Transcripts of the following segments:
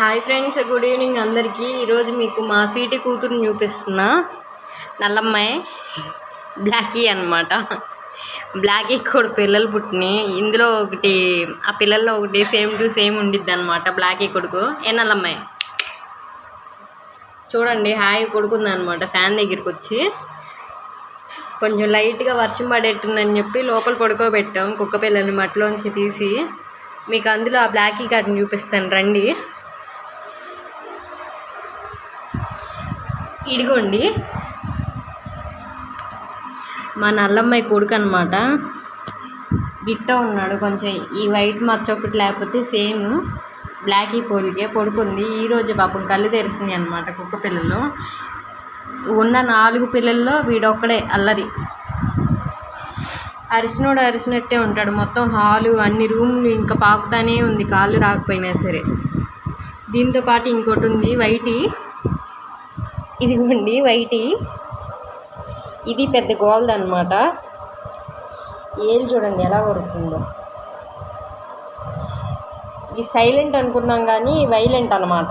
Hi friends good evening అందరికీ. ఈరోజు మీకు మా స్వీటి కూతురుని చూపిస్తున్నా. నల్లమ్మాయి. బ్లాకీ అన్నమాట. బ్లాకీ కూడా పిల్లలు పుట్టినాయి ఇందులో ఒకటి ఆ పిల్లల్లో ఒకటి సేమ్ టు సేమ్ ఉండిద్ది అనమాట బ్లాకీ కొడుకు. ఏ నల్లమ్మాయి? చూడండి హాయి కొడుకుంది అనమాట ఫ్యాన్ దగ్గరికి వచ్చి. కొంచెం లైట్గా వర్షం పడేట్టుందని చెప్పి లోపల పడుకోబెట్టాం కుక్క పిల్లల్ని మట్టిలోంచి తీసి. మీకు అందులో ఆ బ్లాకీ కార్డ్ని చూపిస్తాను రండి. ఇదిగోండి. మా నల్లమ్మాయి కొడుకు అనమాట గిట్ట ఉన్నాడు కొంచెం. ఈ వైట్ మచ్చ ఒకటి లేకపోతే సేమ్ బ్లాక్ ఈ పోలికే పడుకుంది. ఈరోజు పాపం కళ్ళు తెరిచినాయి అనమాట కుక్క పిల్లలు. ఉన్న నాలుగు పిల్లల్లో వీడొక్కడే అల్లరి. అరిసినోడు అరిసినట్టే ఉంటాడు. మొత్తం హాలు అన్ని రూమ్లు ఇంకా పాకుతానే ఉంది. కాళ్ళు రాకపోయినా సరే. దీంతో పాటు ఇంకోటి ఉంది. వైటి. ఇదిగోండి వైటి. ఇది పెద్ద గోల్డ్ అనమాట ఏళ్ళు చూడండి ఎలా కొరుకుందో ఇది సైలెంట్ అనుకున్నాం కానీ వైలెంట్ అనమాట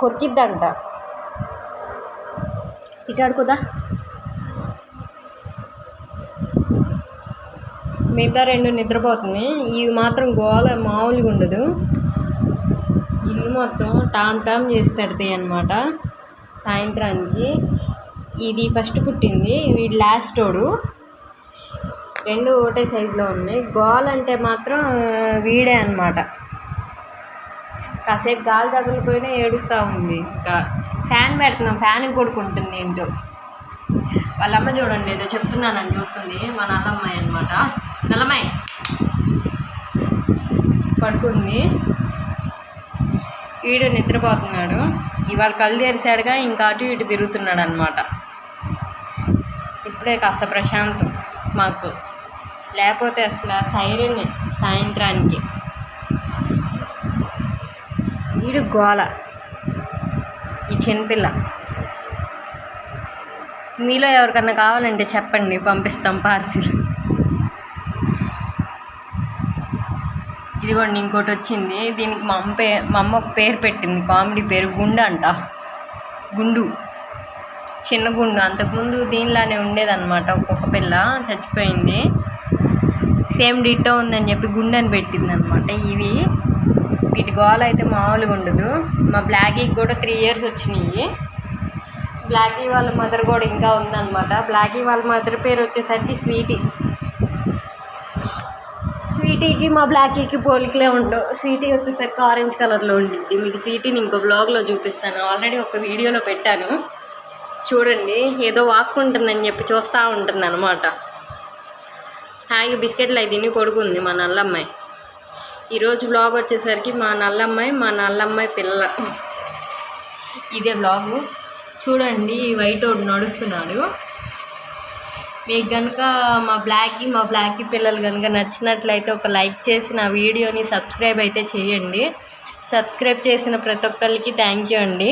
కొరికిద్దంట. ఇటాడుకోదా మిగతా రెండు నిద్రపోతుంది. ఇవి మాత్రం గోల మామూలుగా ఉండదు ఇల్లు మొత్తం టామ్ టామ్ చేసి పెడతాయి అన్నమాట. సాయంత్రానికి. ఇది ఫస్ట్ పుట్టింది. వీడు లాస్ట్ లాస్టోడు రెండు ఒకటే సైజులో ఉన్నాయి. గోల్ అంటే మాత్రం వీడే అనమాట కాసేపు గాలి తగిలిపోయినా ఏడుస్తూ ఉంది. ఇంకా ఫ్యాన్ పెడుతున్నాం. ఫ్యాన్ కొడుకుంటుంది ఏంటో. వాళ్ళ అమ్మ చూడండి ఏదో చెప్తున్నానని చూస్తుంది మా నల్లమ్మాయి అనమాట నల్లమ్మాయి! పడుకుంది. వీడు నిద్రపోతున్నాడు. ఇవాళ కళ్ళు తెరిచాడుగా ఇంకా అటు ఇటు తిరుగుతున్నాడు అనమాట ఇప్పుడే కాస్త ప్రశాంతం మాకు. లేకపోతే అసలు సైరన్ సాయంత్రానికి. వీడు గోల. ఈ చిన్నపిల్ల. మీలో ఎవరికన్నా కావాలంటే చెప్పండి పంపిస్తాం పార్సిల్. ఇదిగోండి ఇంకోటి వచ్చింది. దీనికి మా అమ్మ పే మా అమ్మ ఒక పేరు పెట్టింది. కామెడీ పేరు గుండు అంట. గుండు. చిన్న గుండు. అంతకుముందు దీనిలానే ఉండేదన్నమాట. ఒక్కొక్క పిల్ల చచ్చిపోయింది. సేమ్ డిట్టో ఉందని చెప్పి గుండు అని పెట్టింది అనమాట ఇవి. వీటి గోల అయితే మామూలుగా ఉండదు. మా బ్లాకీకి కూడా త్రీ ఇయర్స్ వచ్చినాయి. బ్లాకీ వాళ్ళ మదర్ కూడా ఇంకా ఉందన్నమాట. బ్లాకీ వాళ్ళ మదర్ పేరు వచ్చేసరికి స్వీటీ. స్వీటీకి మా బ్లాకీకి పోలికలే ఉండవు. స్వీటీ వచ్చేసరికి ఆరెంజ్ కలర్లో ఉండిద్ది. మీకు స్వీటీని ఇంకో బ్లాగ్లో చూపిస్తాను. ఆల్రెడీ ఒక వీడియోలో పెట్టాను. చూడండి ఏదో వాక్ ఉంటుందని చెప్పి చూస్తూ ఉంటుంది అనమాట హాయిగా బిస్కెట్లు అవి తిని కొడుకుంది మా నల్లమ్మాయి. ఈరోజు బ్లాగ్ వచ్చేసరికి మా నల్లమ్మాయి మా నల్లమ్మాయి పిల్ల. ఇదే బ్లాగు చూడండి వైట్ ఒకటి నడుస్తున్నాడు. మీకు కనుక మా బ్లాక్కి మా బ్లాక్కి పిల్లలు కనుక నచ్చినట్లయితే ఒక లైక్ చేసి నా వీడియోని సబ్స్క్రైబ్ అయితే చేయండి. సబ్స్క్రైబ్ చేసిన ప్రతి ఒక్కరికి థ్యాంక్ యూ అండి.